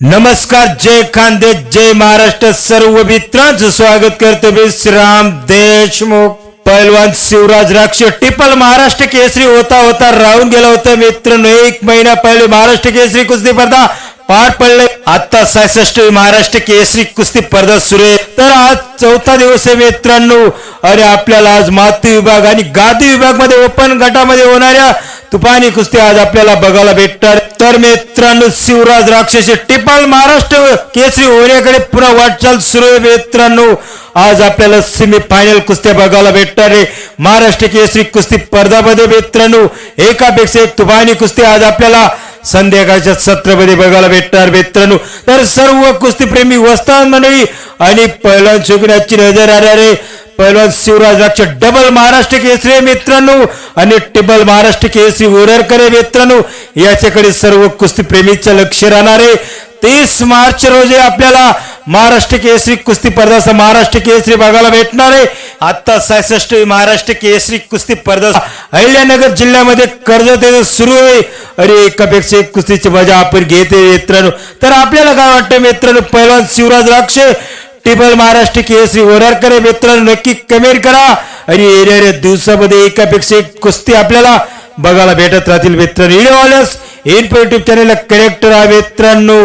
नमस्कार जय खानदे जय महाराष्ट्र सर्व मित्रांचं स्वागत करतो मी श्रीराम देशमुख. पैलवान शिवराज राक्ष टिपल महाराष्ट्र केसरी होता होता राहून गेला होता मित्रांनो. एक महिना पहिले महाराष्ट्र केसरी कुस्ती स्पर्धा पार पडले. आता सहासष्ट महाराष्ट्र केसरी कुस्ती स्पर्धा सुरू आहे. तर आज चौथा दिवस आहे मित्रांनो. अरे आपल्याला आज माती विभाग आणि गादी विभागमध्ये ओपन गटामध्ये होणाऱ्या तुफानी कुस्ती आज आपल्याला बघायला भेटणार. तर मित्रांनो शिवराज राक्षसी टिपाल महाराष्ट्र केसरी होण्याकडे पुन्हा वाटचाल सुरू आहे मित्रांनो. आज आपल्याला सेमी फायनल कुस्त्या बघायला भेटणार आहे. महाराष्ट्र केसरी कुस्ती स्पर्धामध्ये मित्रांनो एकापेक्षा एक तुफानी कुस्ती आज आपल्याला संध्याकाळच्या सत्रामध्ये बघायला भेटणार मित्रांनो. तर सर्व कुस्तीप्रेमी वस्तान मंडळी आणि पहिलवान चुकण्याची नजर राहणारे पहिलवान शिवराज राक्ष डबल महाराष्ट्र केसरी मित्रांनो. आणि टिबल महाराष्ट्र केसरी वोरकर मित्रांनो. याच्याकडे सर्व कुस्तीप्रेमीचं लक्ष राहणार आहे. तीस मार्च रोजी आपल्याला महाराष्ट्र केसरी कुस्ती स्पर्धाचा महाराष्ट्र केसरी बघायला भेटणार आहे. आता सहासष्ट महाराष्ट्र केसरी कुस्ती स्पर्धा अहिल्यानगर जिल्ह्यामध्ये कर्जत सुरू आहे. अरे एकापेक्षा एक कुस्तीची मजा आपण घेते मित्रांनो. तर आपल्याला काय वाटतं मित्रांनो पहिलवान शिवराज राक्षे टिबल महाराष्ट्र केसरी ओरारकर मित्रांनो नक्की कमेंट करा. आणि येणाऱ्या दिवसामध्ये एकापेक्षा एक कुस्ती आपल्याला बघायला भेटत राहतील मित्रांनो. व्हिडिओ आल्यास इन युट्यूब चॅनलला कनेक्ट राहा मित्रांनो.